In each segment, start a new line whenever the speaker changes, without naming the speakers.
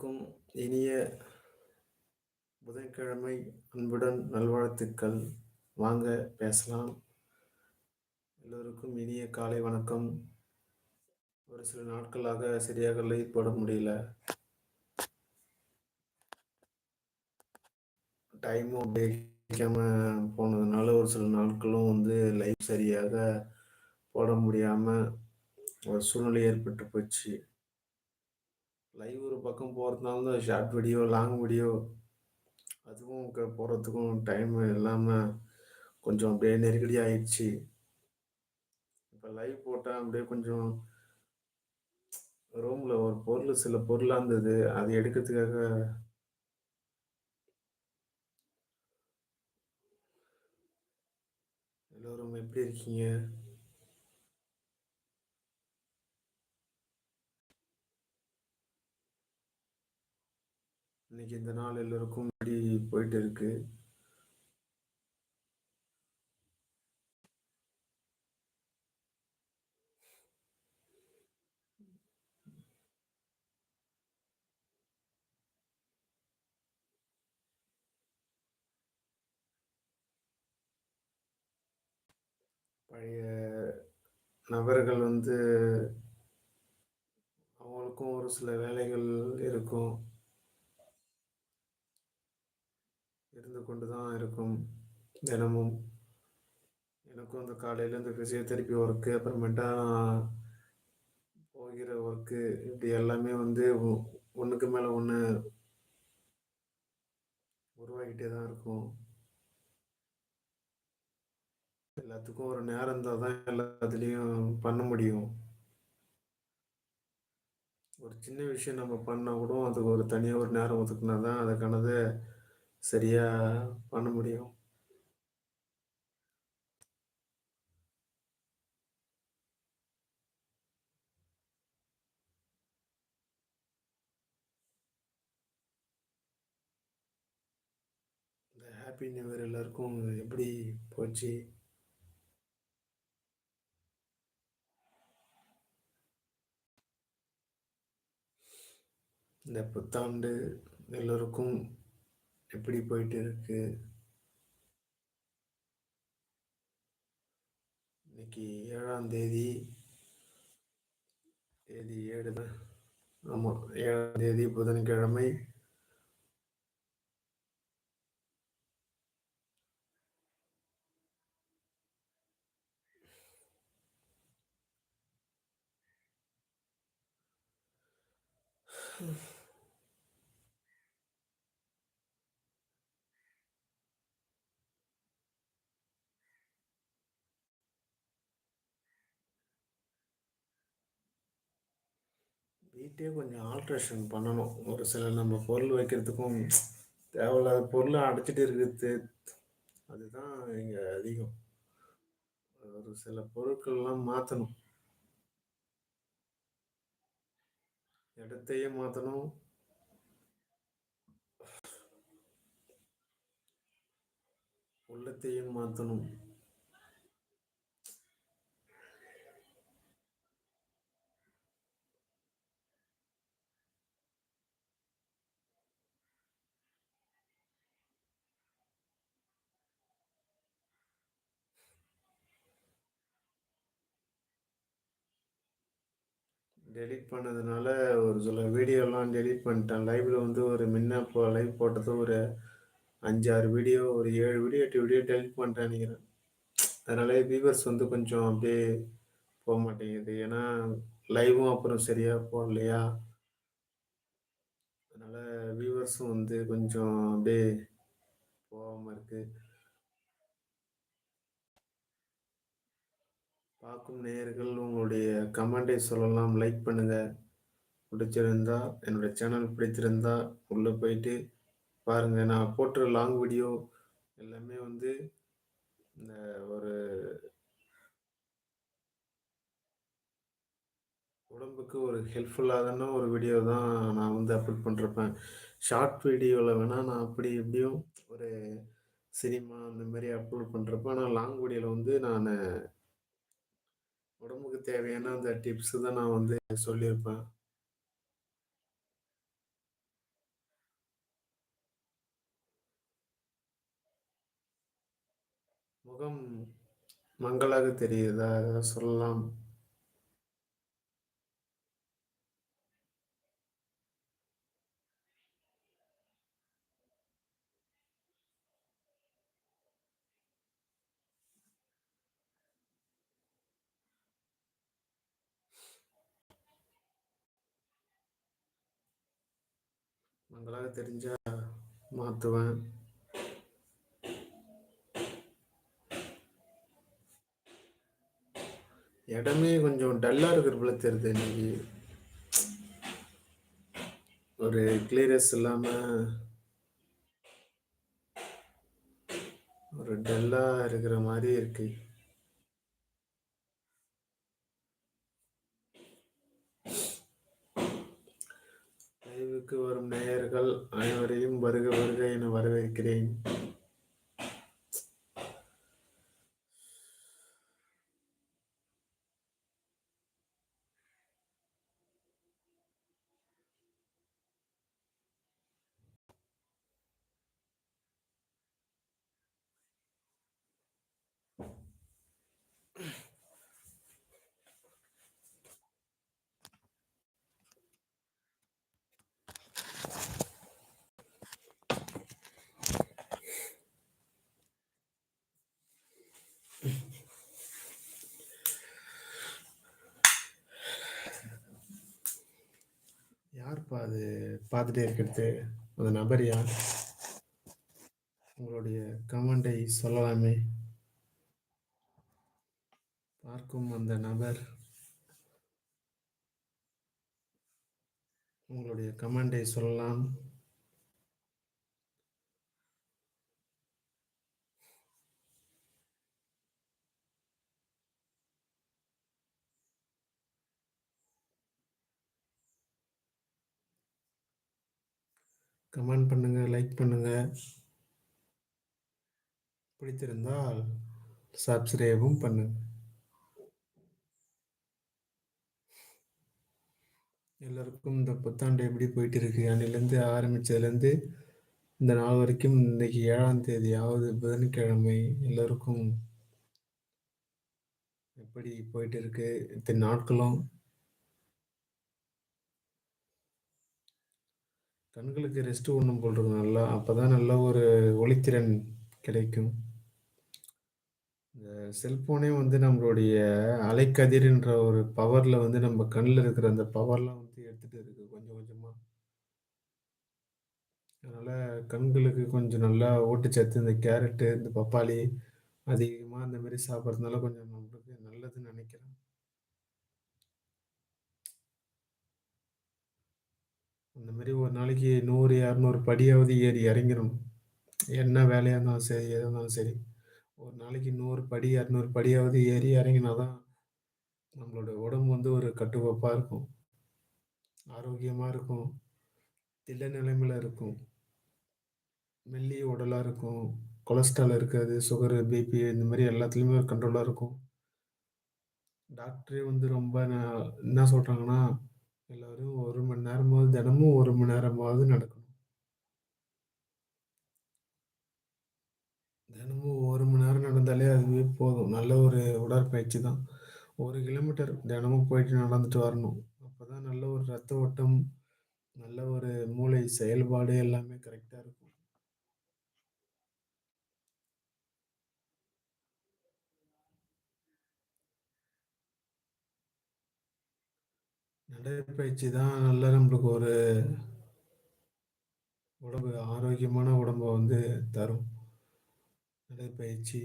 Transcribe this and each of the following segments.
அனைவருக்கும் இனிய புதன்கிழமை அன்புடன் நல்வாழ்த்துக்கள். வாங்க பேசலாம். எல்லோருக்கும் இனிய காலை வணக்கம். ஒரு சில நாட்களாக சரியாக லைவ் போட முடியல. டைமும் அப்படிக்காம போனதுனால ஒரு சில நாட்களும் வந்து லைவ் சரியாக போட முடியாமல் ஒரு சூழ்நிலை ஏற்பட்டு போச்சு. லைவ் ஒரு பக்கம் போகிறதுனால தான் ஷார்ட் வீடியோ லாங் வீடியோ அதுவும் க போகிறதுக்கும் டைம் இல்லாமல் கொஞ்சம் அப்படியே நெருக்கடி ஆயிடுச்சு. இப்போ லைவ் போட்டால் அப்படியே கொஞ்சம் ரூமில் ஒரு பொருள் சில பொருளாக இருந்தது. அது எடுக்கிறதுக்காக எல்லோரும் எப்படி இருக்கீங்க? இன்னைக்கு இந்த நாள் எல்லோருக்கும் இப்படி போயிட்டு இருக்கு. பழைய நபர்கள் வந்து அவங்களுக்கும் ஒரு சில வேலைகள் இருக்கும். இருந்து கொண்டு தான் இருக்கும் தினமும். எனக்கும் அந்த காலையில் இந்த ஃபிசியோதெரப்பி ஒர்க்கு அப்புறமேட்டா போகிற ஒர்க்கு இப்படி எல்லாமே வந்து ஒன்றுக்கு மேலே ஒன்று உருவாகிட்டே தான் இருக்கும். எல்லாத்துக்கும் ஒரு நேரம் இருந்தால் தான் எல்லாத்துலேயும் பண்ண முடியும். ஒரு சின்ன விஷயம் நம்ம பண்ணால் கூட அதுக்கு ஒரு தனியாக ஒரு நேரம் ஒதுக்குனா தான் அதுக்கானதை சரியா பண்ண முடியும். இந்த ஹாப்பி நியூ இயர் எல்லாருக்கும் எப்படி போச்சு? இந்த புத்தாண்டு எல்லோருக்கும் எப்படி போயிட்டு இருக்கு? இன்னைக்கு ஏழாம் தேதி தேதி ஏழு தான் ஆமாம் ஏழாம் தேதி புதன்கிழமை. வீட்டே கொஞ்சம் ஆல்ட்ரேஷன் பண்ணணும். ஒரு சில நம்ம பொருள் வைக்கிறதுக்கும் தேவையில்லாத பொருளை அடைச்சிட்டு இருக்கிறது அதுதான் இங்கே அதிகம். ஒரு சில பொருட்கள்லாம் மாற்றணும் இடத்தையே மாற்றணும் உள்ளத்தையும் மாற்றணும் டெலிட் பண்ணதுனால ஒரு சில வீடியோலாம் டெலிட் பண்ணிட்டேன். லைவில் வந்து ஒரு முன்ன இப்போ லைவ் போட்டது ஒரு அஞ்சாறு வீடியோ ஒரு ஏழு வீடியோ எட்டு வீடியோ டெலிட் பண்ணிட்டேன் நினைக்கிறேன். அதனால வியூவர்ஸ் வந்து கொஞ்சம் அப்படியே போக மாட்டேங்குது. ஏன்னா லைவும் அப்புறம் சரியாக போடலையா? அதனால் வியூவர்ஸும் வந்து கொஞ்சம் அப்படியே போகாமல் இருக்குது பார்க்கும் நேயர்கள் உங்களுடைய கமெண்டை சொல்லலாம் லைக் பண்ணுங்கள் பிடிச்சிருந்தா என்னுடைய சேனல் பிடிச்சிருந்தா உள்ளே போயிட்டு பாருங்கள் நான் போட்டுற லாங் வீடியோ எல்லாமே வந்து இந்த ஒரு உடம்புக்கு ஒரு ஹெல்ப்ஃபுல்லான ஒரு வீடியோ தான் நான் வந்து அப்லோட் பண்ணுறப்பேன் ஷார்ட் வீடியோவில் வேணால் நான் அப்படி எப்படியும் ஒரு சினிமா அந்த மாதிரி அப்லோட் பண்ணுறப்ப ஆனால் லாங் வீடியோவில் வந்து நான் உடம்புக்கு தேவையான அந்த டிப்ஸ் தான் நான் வந்து சொல்லியிருப்பேன். முகம் மங்களாக தெரியுதா? சொல்லலாம். உங்களால் தெரிஞ்சால் மாற்றுவேன் இடமே கொஞ்சம் டல்லாக இருக்கிற போல தெரியுது இன்னைக்கு. ஒரு கிளியரஸ் இல்லாமல் ஒரு டல்லாக இருக்கிற மாதிரி இருக்குது வரும் நேயர்கள் அனைவரையும் வருக வருக என வரவேற்கிறேன். அப்போ அது பார்த்துட்டே இருக்கிறது. அந்த நபர் யார்? உங்களுடைய கமெண்டை சொல்லலாமே. பார்க்கும் அந்த நபர். உங்களுடைய கமெண்டை சொல்லலாம். கமெண்ட் பண்ணுங்க லைக் பண்ணுங்க. பிடித்திருந்தால் சப்ஸ்கிரைபும் பண்ணுங்க எல்லாருக்கும் இந்த புத்தாண்டு எப்படி போயிட்டு இருக்கு அன்னிலேருந்து ஆரம்பித்ததுலேருந்து இந்த நாள் வரைக்கும் இன்னைக்கு ஏழாம் தேதியாவது புதன்கிழமை எல்லோருக்கும் எப்படி போயிட்டு இருக்கு இத்தனை நாட்களும் கண்களுக்கு ரெஸ்ட் ஒன்றும் போடுறது நல்லா அப்போ தான் நல்ல ஒரு ஒளித்திறன் கிடைக்கும். இந்த செல்ஃபோனே வந்து நம்மளுடைய அலைக்கதிர்ன்ற ஒரு பவரில் வந்து நம்ம கண்ணில் இருக்கிற அந்த பவர்லாம் வந்து எடுத்துகிட்டு இருக்கு கொஞ்சம் கொஞ்சமாக அதனால் கண்களுக்கு கொஞ்சம் நல்லா ஊட்டச்சத்து இந்த கேரட்டு இந்த பப்பாளி அதிகமாக அந்த மாதிரி சாப்பிட்றதுனால கொஞ்சம் நம்மளுக்கு நல்லதுன்னு நினைக்கிறேன். இந்த மாதிரி ஒரு நாளைக்கு நூறு இரநூறு படியாவது ஏறி இறங்கிடணும். என்ன வேலையாக இருந்தாலும் சரி எதாக இருந்தாலும் சரி. ஒரு நாளைக்கு நூறு படி இரநூறு படியாவது ஏறி இறங்கினா தான் நம்மளோட உடம்பு வந்து ஒரு கட்டுக்கோப்பாக இருக்கும். ஆரோக்கியமாக இருக்கும். தில்ல நிலைமையில் இருக்கும். மெல்லிய உடலாக இருக்கும். கொலஸ்ட்ரால் இருக்காது சுகரு பிபி இந்த மாதிரி எல்லாத்துலேயுமே ஒரு கண்ட்ரோலாக இருக்கும். டாக்டரே வந்து ரொம்ப என்ன சொல்கிறாங்கன்னா எல்லோரும் ஒரு மணி நேரமாவது தினமும் ஒரு மணி நேரமாவது நடக்கணும். தினமும் ஒரு மணி நேரம் நடந்தாலே அதுவே போதும். நல்ல ஒரு உடற்பயிற்சி தான். ஒரு கிலோமீட்டர் தினமும் போயிட்டு நடந்துட்டு வரணும். அப்போ தான் நல்ல ஒரு ரத்த ஓட்டம் நல்ல ஒரு மூளை செயல்பாடு எல்லாமே கரெக்டாக இருக்கும். நடைப்பயிற்சி தான் நல்ல நம்மளுக்கு ஒரு உடம்பு ஆரோக்கியமான உடம்பை வந்து தரும். நடைப்பயிற்சி.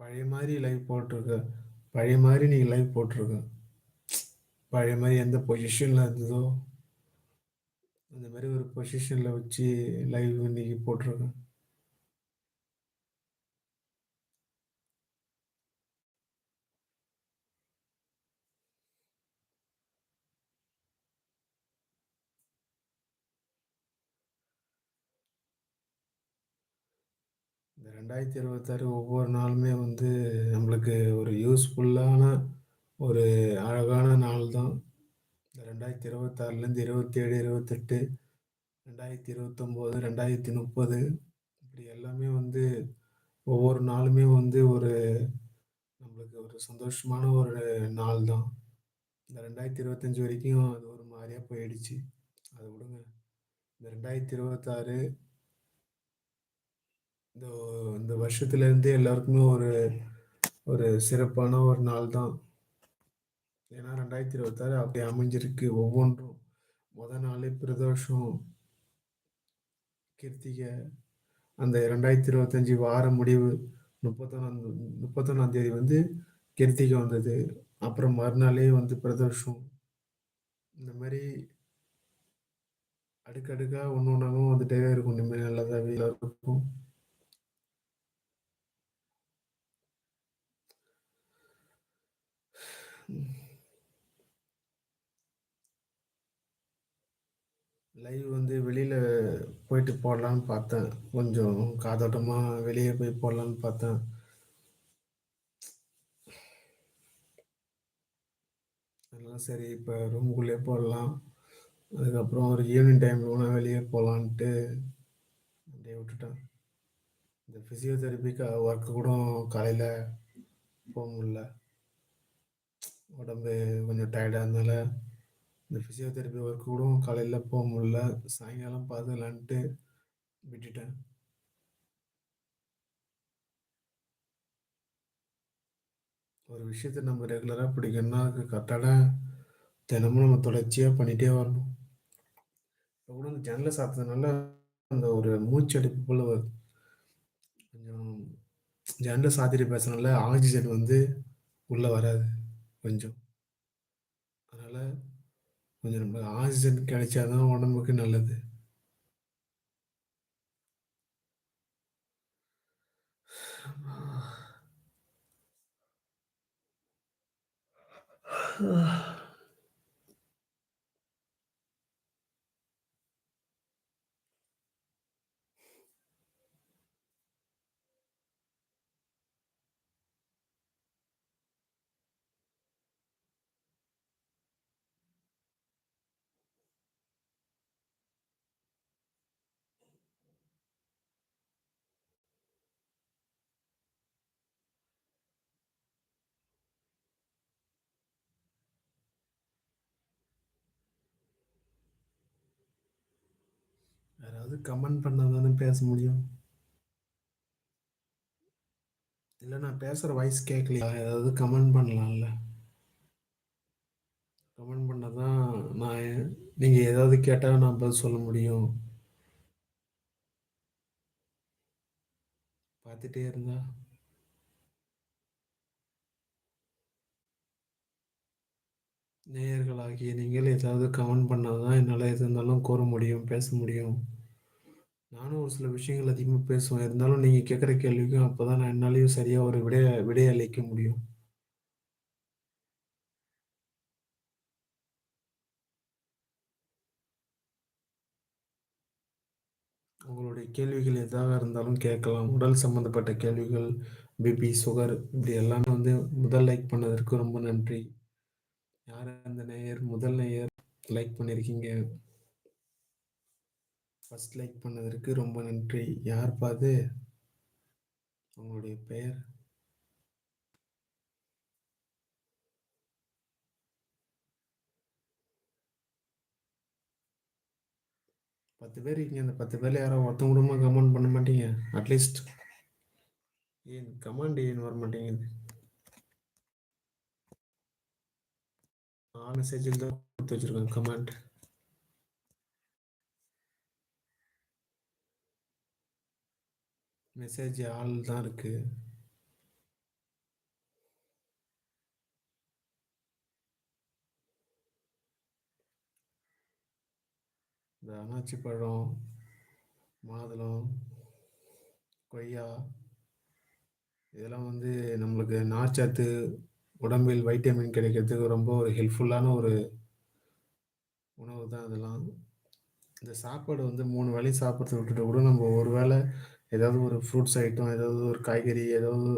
பழைய மாதிரி லைவ் போட்டிருக்க. பழைய மாதிரி நீங்கள் லைவ் போட்டிருக்க. பழைய மாதிரி எந்த பொசிஷனில் இருந்ததோ அந்த மாதிரி ஒரு பொசிஷனில் வச்சு லைவ் இன்னைக்கு போட்டிருக்கேன் இந்த ரெண்டாயிரத்தி இருபத்தாறு ஒவ்வொரு நாளுமே வந்து நம்மளுக்கு ஒரு யூஸ்ஃபுல்லான ஒரு அழகான நாள் தான். இந்த ரெண்டாயிரத்தி இருபத்தாறுலேருந்து இருபத்தேழு இருபத்தெட்டு ரெண்டாயிரத்தி இருபத்தொம்போது ரெண்டாயிரத்தி முப்பது இப்படி எல்லாமே வந்து ஒவ்வொரு நாளுமே வந்து ஒரு நம்மளுக்கு ஒரு சந்தோஷமான ஒரு நாள் தான். இந்த ரெண்டாயிரத்தி இருபத்தஞ்சி வரைக்கும் அது ஒரு மாதிரியாக போயிடுச்சு. அது விடுங்க. இந்த ரெண்டாயிரத்தி இருபத்தாறு இந்த இந்த வருஷத்துலேருந்து எல்லாருக்குமே ஒரு ஒரு சிறப்பான ஒரு நாள் தான். ஏன்னா ரெண்டாயிரத்தி இருபத்தாறு அப்படி அமைஞ்சிருக்கு ஒவ்வொன்றும். முத நாளே பிரதோஷம் கிருத்திகை அந்த ரெண்டாயிரத்தி இருபத்தஞ்சி வார முடிவு முப்பத்தொன்னாம் முப்பத்தொன்னாம் தேதி வந்து கிருத்திகை வந்தது. அப்புறம் மறுநாளே வந்து பிரதோஷம். இந்த மாதிரி அடுக்கடுக்காக ஒன்று ஒன்றாகவும் வந்துட்டே இருக்கும். இனிமேல் நல்லதாக இருக்கும் லைவ் வந்து வெளியில் போயிட்டு போடலான்னு பார்த்தேன். கொஞ்சம் காதோட்டமாக வெளியே போய் போடலான்னு பார்த்தேன். அதெல்லாம் சரி இப்போ ரூமுக்குள்ளேயே போடலாம். அதுக்கப்புறம் ஒரு ஈவினிங் டைமில் வேணால் வெளியே போகலான்ட்டு அப்படியே விட்டுட்டேன். இந்த ஃபிசியோதெரபிக்கு ஒர்க்கு கூட காலையில் போக முடில உடம்பு கொஞ்சம் டயர்டாக இருந்தனால இந்த ஃபிசியோதெரபி ஒர்க் கூட காலையில் போக முடில சாயங்காலம் பார்த்துலான்ட்டு விட்டுட்டேன். ஒரு விஷயத்த நம்ம ரெகுலராக பிடிக்கணும்னா அதுக்கு கரெக்டான தினமும் நம்ம தொடர்ச்சியாக பண்ணிகிட்டே வரணும். இப்போ கூட அந்த ஜன்னலை சாத்ததுனால அந்த ஒரு மூச்சடிப்பு போல் வருது கொஞ்சம் ஜன்னலை சாத்திட்டு பேசுறதுனால ஆக்சிஜன் வந்து உள்ளே வராது கொஞ்சம். அதனால் கொஞ்சம் நம்ம ஆக்சிஜன் கிடைச்சாதான் உடம்புக்கு நல்லது. யாராவது கமெண்ட் பண்ணால் தானே பேச முடியும். இல்லை நான் பேசுகிற வாய்ஸ் கேட்கலையா ஏதாவது கமெண்ட் பண்ணலாம்ல. கமெண்ட் பண்ணால் தான் நான் நீங்கள் ஏதாவது கேட்டால் நான் பதில் சொல்ல முடியும். பார்த்துட்டே இருந்தா. நேயர்களாகிய நீங்கள் ஏதாவது கமெண்ட் பண்ணால் தான் என்னால் எது இருந்தாலும் கூற முடியும் பேச முடியும். நானும் ஒரு சில விஷயங்கள் அதிகமாக பேசுவேன். இருந்தாலும் நீங்கள் கேட்குற கேள்விக்கும் அப்போ தான் நான் என்னாலையும் சரியாக ஒரு விடைய விடையளிக்க முடியும். உங்களுடைய கேள்விகள் எதாக இருந்தாலும் கேட்கலாம். உடல் சம்மந்தப்பட்ட கேள்விகள் பிபி சுகர் இப்படி எல்லாமே வந்து முதல் லைக் பண்ணதற்கு ரொம்ப நன்றி. யார் அந்த நேயர்? முதல் நேயர் லைக் பண்ணியிருக்கீங்க ஃபஸ்ட் லைக் பண்ணதற்கு ரொம்ப நன்றி. யார் பாது உங்களுடைய பெயர்? பத்து பேர் இருக்கீங்க. அந்த பத்து பேரில் யாரோ ஒருத்தவங்க கூட கமெண்ட் பண்ண மாட்டீங்க. அட்லீஸ்ட் ஏன் கமெண்ட் ஏன் வர மாட்டேங்குது? நான் மெசேஜில் தான் கொடுத்து வச்சுருக்கேன் கமெண்ட் மெசேஜ் ஆள் தான் இருக்குது இந்த அனாச்சி பழம் மாதுளம் கொய்யா இதெல்லாம் வந்து நம்மளுக்கு நார்ச்சத்து உடம்பில் வைட்டமின் கிடைக்கிறதுக்கு ரொம்ப ஒரு ஹெல்ப்ஃபுல்லான ஒரு உணவு தான் இதெல்லாம் இந்த சாப்பாடு வந்து மூணு வேலையும் சாப்பிட்றத விட்டுட்டு கூட நம்ம ஒரு வேளை ஏதாவது ஒரு ஃப்ரூட்ஸ் ஐட்டம் ஏதாவது ஒரு காய்கறி ஏதாவது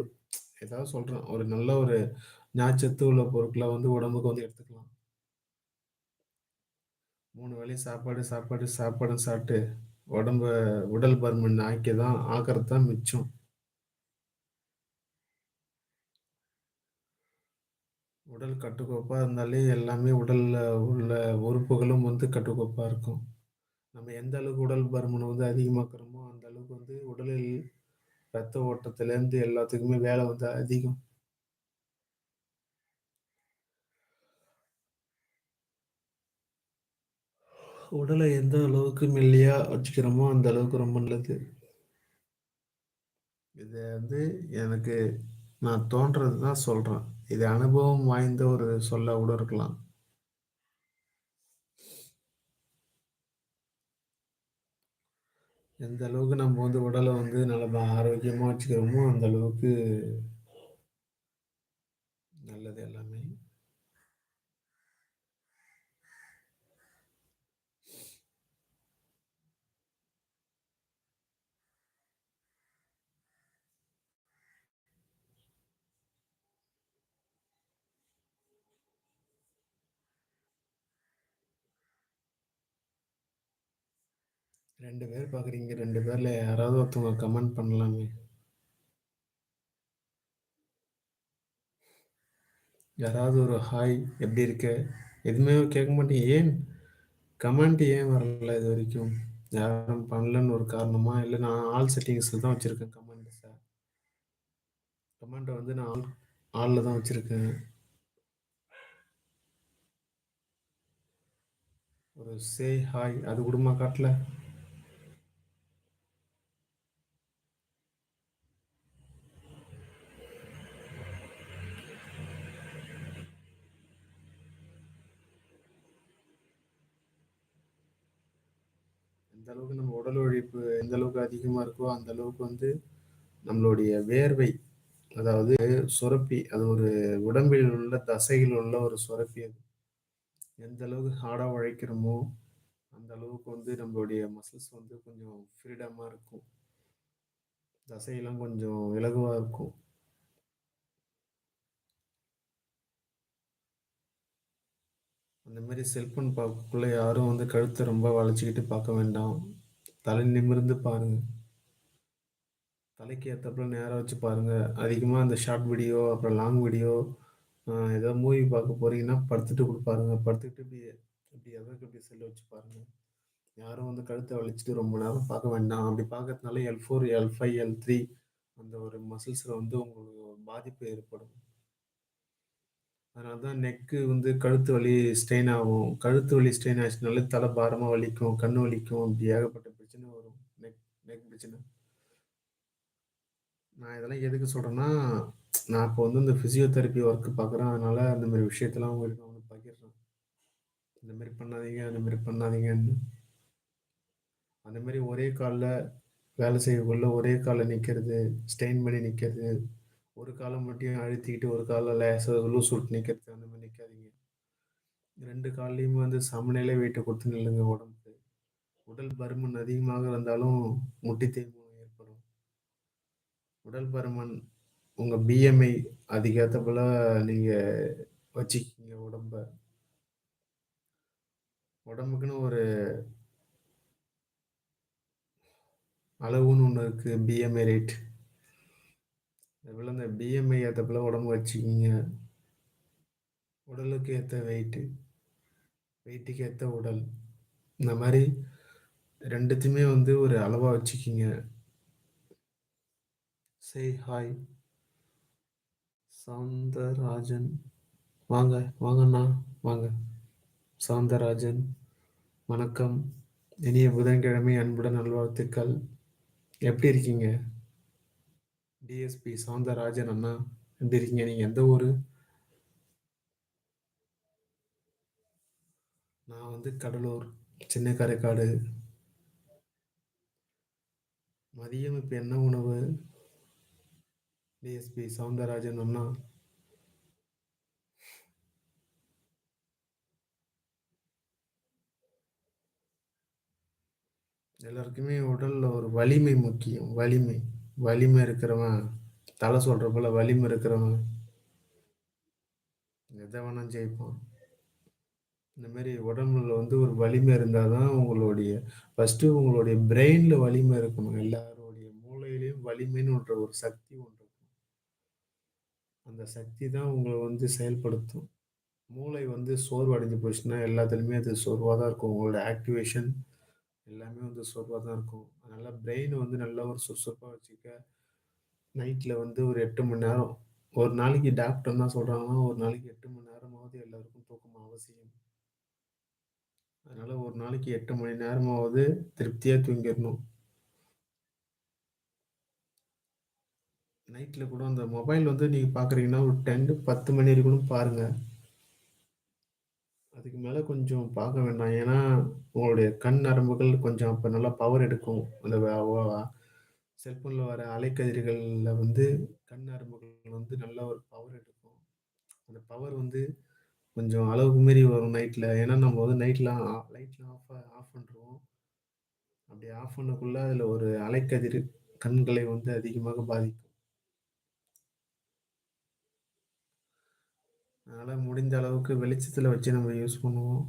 ஏதாவது சொல்கிறோம் ஒரு நல்ல ஒரு நார்ச்சத்து உள்ள பொருட்களை வந்து உடம்புக்கு வந்து எடுத்துக்கலாம் 3 வேளையும் சாப்பாடு, சாப்பாடு, சாப்பாடுன்னு சாப்பிட்டு, உடம்ப உடல் பருமன் ஆக்கி தான் ஆக்குறது தான் மிச்சம். உடல் கட்டுக்கோப்பா இருந்தாலே எல்லாமே உடல்ல உள்ள உறுப்புகளும் வந்து கட்டுக்கோப்பா இருக்கும். நம்ம எந்த அளவுக்கு உடல் பருமன வந்து அதிகமாக்குறோமோ, உடலில் ரத்த ஓட்டத்திலேருந்து எல்லாத்துக்குமே வேலை வந்து அதிகம். உடலை எந்த அளவுக்கு மெல்லியா வச்சுக்கிறோமோ, அந்த அளவுக்கு ரொம்ப நல்லது. இதை வந்து எனக்கு நான் தோன்றது தான் சொல்றேன். இது அனுபவம் வாய்ந்த ஒரு சொல்ல கூட இருக்கலாம். எந்த அளவுக்கு நம்ம வந்து உடலை வந்து நல்லா ஆரோக்கியமாக வச்சுக்கிறோமோ, அந்த அளவுக்கு நல்லது எல்லாமே. ரெண்டு பேர் பார்க்குறீங்க. ரெண்டு பேரில் யாராவது ஒருத்தவங்க கமெண்ட் பண்ணலாமே! யாராவது ஒரு ஹாய் எப்படி இருக்க? எதுவுமே கேட்க மாட்டேங்க ஏன்? கமெண்ட் ஏன் வரல இதுவரைக்கும்? யாரும் பண்ணலன்னு ஒரு காரணமா? இல்லை நான் ஆல் செட்டிங்ஸில் தான் வச்சுருக்கேன் கமெண்ட் சார் கமெண்ட்டை வந்து நான் ஆல் ஆளில் தான் வச்சுருக்கேன் ஒரு சே ஹாய் அது கூடமா காட்டல? எந்த அளவுக்கு நம்ம உடல் உழைப்பு எந்த அளவுக்கு அதிகமாக இருக்கோ, அந்த அளவுக்கு வந்து நம்மளுடைய வேர்வை, அதாவது சுரப்பி, அது ஒரு உடம்பில் உள்ள தசையில் உள்ள ஒரு சுரப்பி அது. எந்த அளவுக்கு ஹார்டாக உழைக்கிறோமோ, அந்த அளவுக்கு வந்து நம்மளுடைய மசில்ஸ் வந்து கொஞ்சம் ஃப்ரீடமாக இருக்கும். தசையெல்லாம் கொஞ்சம் இலகுவாக இருக்கும். அந்த மாதிரி செல்ஃபோன் பார்க்கக்குள்ள யாரும் வந்து கழுத்தை ரொம்ப வளைச்சிக்கிட்டு பார்க்க வேண்டாம். தலை நிமிர்ந்து பாருங்க. தலைக்கு ஏற்றப்பல நேராக வச்சு பாருங்கள் அதிகமாக அந்த ஷார்ட் வீடியோ, அப்புறம் லாங் வீடியோ, ஏதோ மூவி பார்க்க போகிறீங்கன்னா படுத்துட்டு கொடுப்பாருங்க படுத்துக்கிட்டு இப்படி இப்படி எதற்கு இப்படி செல்ல வச்சு பாருங்கள் யாரும் வந்து கழுத்தை வலிச்சுட்டு ரொம்ப நேரம் பார்க்க வேண்டாம். அப்படி பார்க்கறதுனால L4, L5, L3 அந்த ஒரு மசில்ஸில் வந்து உங்களுக்கு பாதிப்பு ஏற்படும். அதனால தான் நெக்கு வந்து கழுத்து வலி ஸ்ட்ரெயின் ஆகும். கழுத்து வலி ஸ்ட்ரெயின் ஆச்சுனாலே தலை பாரமாக வலிக்கும், கண் வலிக்கும். அப்படி ஏகப்பட்ட நெக் பிரச்சனை. நான் இதெல்லாம் எதுக்கு சொல்கிறேன்னா நான் இப்போ வந்து இந்த ஃபிசியோதெரப்பி ஒர்க்கு பார்க்குறேன். அதனால அந்த மாதிரி விஷயத்தெல்லாம் உங்களுக்கு அவனுக்கு வந்து பகிர்றேன். இந்த மாதிரி பண்ணாதீங்க, அந்த மாதிரி பண்ணாதீங்கன்னு. அந்த மாதிரி ஒரே காலில் வேலை செய்யக்குள்ள ஒரே காலில் நிற்கிறது ஸ்ட்ரெயின் பண்ணி நிற்கிறது ஒரு காலம் மட்டும் அழுத்திக்கிட்டு, ஒரு காலில் லேசாக லூஸ் விட்டு நிற்கிறது அந்த மாரி நிக்காதீங்க. 2 கால்லயுமே வந்து சமநிலை வெயிட்டை கொடுத்து நில்லுங்க உடம்பு உடல் பருமன் அதிகமாக இருந்தாலும் முட்டி தேய்மானம் ஏற்படும். உடல் பருமன் உங்கள் பிஎம்ஐ அதுக்கு நீங்கள் நீங்க உடம்ப. உடம்புக்குன்னு ஒரு அளவுன்னு ஒன்று இருக்குது பிஎம்ஐ ரேட். அதுபோல் அந்த பிஎம்ஐ ஏத்தாப்போல உடம்பு வச்சுக்கிங்க உடலுக்கு ஏற்ற வெயிட்டு. வெயிட்டுக்கு ஏற்ற உடல். இந்த மாதிரி ரெண்டுத்தையுமே வந்து ஒரு அளவா வச்சுக்கிங்க சே ஹாய். சௌந்தரராஜன் வாங்க, வாங்க அண்ணா. வாங்க. சௌந்தரராஜன் வணக்கம். இனிய புதன்கிழமை அன்புடன் நல்வாழ்த்துக்கள். எப்படி இருக்கீங்க? டிஎஸ்பி சௌந்தரராஜன் அண்ணா. எப்படி இருக்கீங்க? நீங்கள் எந்த ஊர் நான் வந்து கடலூர். சின்ன காரைக்காடு. மதியம் இப்போ என்ன உணவு? டிஎஸ்பி சவுந்தரராஜன் அண்ணா. எல்லாருக்குமே உடலில் ஒரு வலிமை முக்கியம். வலிமை. வலிமை இருக்கிறவன், தலை சொல்கிற போல வலிமை இருக்கிறவன் எதை வேணாலும் ஜெயிப்பான். இந்த மாரி உடம்புல வந்து ஒரு வலிமை இருந்தா தான் உங்களுடைய ஃபர்ஸ்ட்டு உங்களுடைய பிரெயின்ல வலிமை இருக்கணும். எல்லாருடைய மூளையிலயும் வலிமைன்னுன்ற ஒரு சக்தி ஒன்று இருக்கும். அந்த சக்தி தான் உங்கள வந்து செயல்படுத்தும். மூளை வந்து சோர்வடைஞ்சு போச்சுன்னா, எல்லாத்துலயுமே அது சோர்வா தான் இருக்கும். உங்களோட ஆக்டிவேஷன் எல்லாமே வந்து சோர்வா தான் இருக்கும். அதனால பிரெயின் வந்து நல்லா ஒரு சுறுசுறுப்பா வச்சுக்க, நைட்ல வந்து ஒரு 8 மணி நேரம் ஒரு நாளைக்கு டாக்டர் என்ன சொல்றாங்கன்னா, ஒரு நாளைக்கு 8 மணி நேரமாவது எல்லாருக்கும் தூக்கம் அவசியம். அதனால் ஒரு நாளைக்கு எட்டு மணி நேரமாவது திருப்தியாக தூங்கிடணும் நைட்டில் கூட அந்த மொபைல் வந்து நீங்கள் பார்க்குறீங்கன்னா, ஒரு 10 டூ 10 மணி வரைக்கும் பாருங்கள் அதுக்கு மேலே கொஞ்சம் பார்க்க வேண்டாம். ஏன்னா, உங்களுடைய கண் நரம்புகள் கொஞ்சம் அப்போ நல்லா பவர் எடுக்கும். அந்த செல்ஃபோனில் வர அலைக்கதிர்களில் வந்து கண் நரம்புகள் வந்து நல்ல ஒரு பவர் எடுக்கும். அந்த பவர் வந்து கொஞ்சம் அளவுக்கு மீறி வரும் நைட்டில் ஏன்னா, நம்ம வந்து நைட்லாம் லைட்லாம் ஆஃப் ஆஃப் பண்ணுறோம் அப்படி ஆஃப் பண்ணக்குள்ள அதில் ஒரு அலைக்கதிர் கண்களை வந்து அதிகமாக பாதிக்கும். அதனால் முடிந்த அளவுக்கு வெளிச்சத்தில் வச்சு நம்ம யூஸ் பண்ணுவோம்.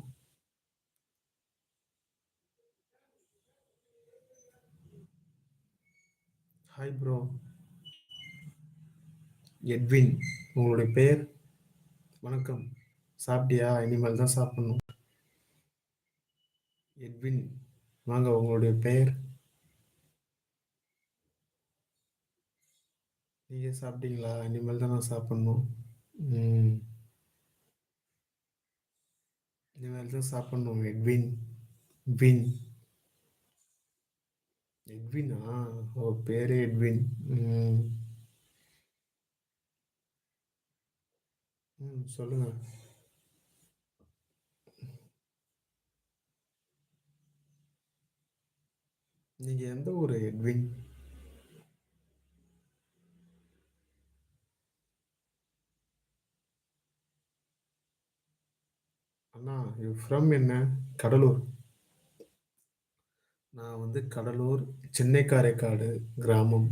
Hi bro. எட்வின். உங்களுடைய பெயர்? வணக்கம். சாப்பிட்டியா? இனிமேல் தான் சாப்பிடணும். எட்வின். வாங்க உங்களுடைய பெயர்? நீங்க சாப்பிட்டீங்களா? இனிமேல் தான் நான் சாப்பிடணும். ம். இனிமேல் தான் சாப்பிடணும். எட்வின். வின். எட்வினா? ஓ! பேரே எட்வின். ம். ம். நீங்க எந்த ஊரு எட்வின்? அண்ணா, யூ ஃப்ரம் என்ன? கடலூர். நான் வந்து கடலூர், சென்னை காரைக்காடு கிராமம்.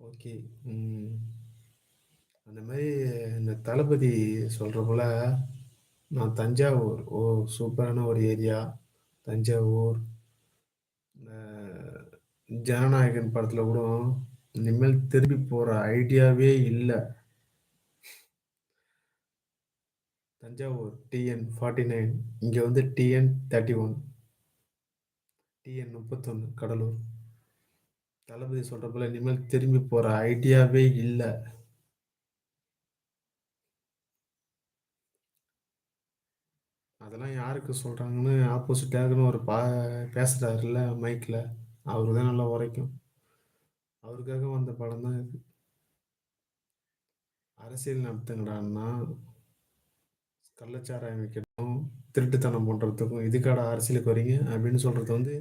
ஓகே. ம். அந்த மாரி இந்த தளபதி சொல்ற போல, நான் தஞ்சாவூர். ஓ! சூப்பரான ஒரு ஏரியா. தஞ்சாவூர். இந்த ஜனநாயகன் படத்துல கூட, இனிமேல் திரும்பி போற ஐடியாவே இல்ல. தஞ்சாவூர் டிஎன் 49 இங்க வந்து டிஎன் 31. டிஎன் 31 கடலூர். தளபதி சொல்ற போல இனிமேல் திரும்பி போற ஐடியாவே இல்ல. அதெல்லாம் யாருக்கு சொல்கிறாங்கன்னு ஆப்போசிட்டாகன்னு ஒரு பா பேசுகிறாருல்ல மைக்கில் அவர் தான் நல்லா உரைக்கும். அவருக்காக வந்த படம் தான் இது. அரசியல் நடத்துங்கடான்னா கள்ளச்சாராயம் விக்கிறதும், திருட்டுத்தனம் பண்ணுறதுக்கும் இதுக்காடா அரசியலுக்கு வரீங்க? அப்படின்னு சொல்கிறது வந்து,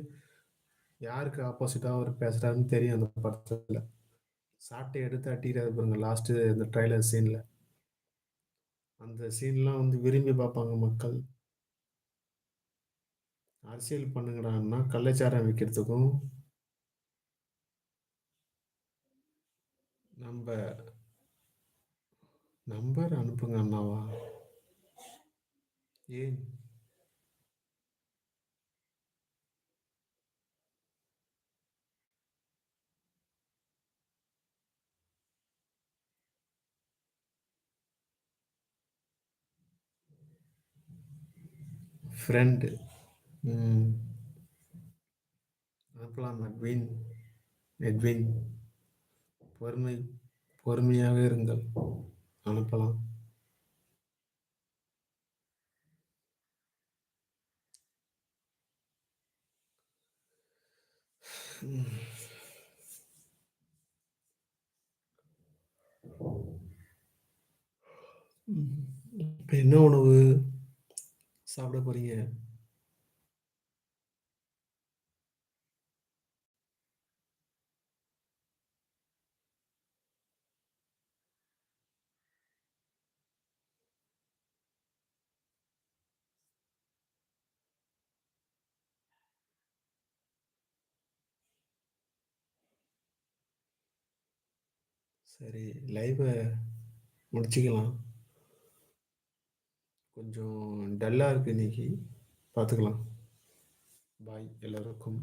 யாருக்கு ஆப்போசிட்டாக அவர் பேசுகிறாருன்னு தெரியும் அந்த படத்தில் சாட்டை எடுத்து அட்டிக்கிறாரு பாருங்க லாஸ்ட்டு இந்த ட்ரைலர் சீனில் அந்த சீன்லாம் வந்து விரும்பி பார்ப்பாங்க மக்கள். அரசியல் பண்ணுங்கடான்னா, கள்ளச்சாரம் விற்கிறதுக்கும் நம்ப நம்பர் அனுப்புங்க அண்ணாவா? ஏன்? ஃப்ரெண்டு அனுப்பலாம் எட்வின். எட்வின். பொறுமை பொறுமையாக இருங்கள். அனுப்பலாம். இப்ப என்ன உணவு சாப்பிட போறீங்க? சரி லைவை முடிச்சுக்கலாம். கொஞ்சம் டல்லாக இருக்குது இன்னைக்கு. பார்த்துக்கலாம். பாய் எல்லோருக்கும்.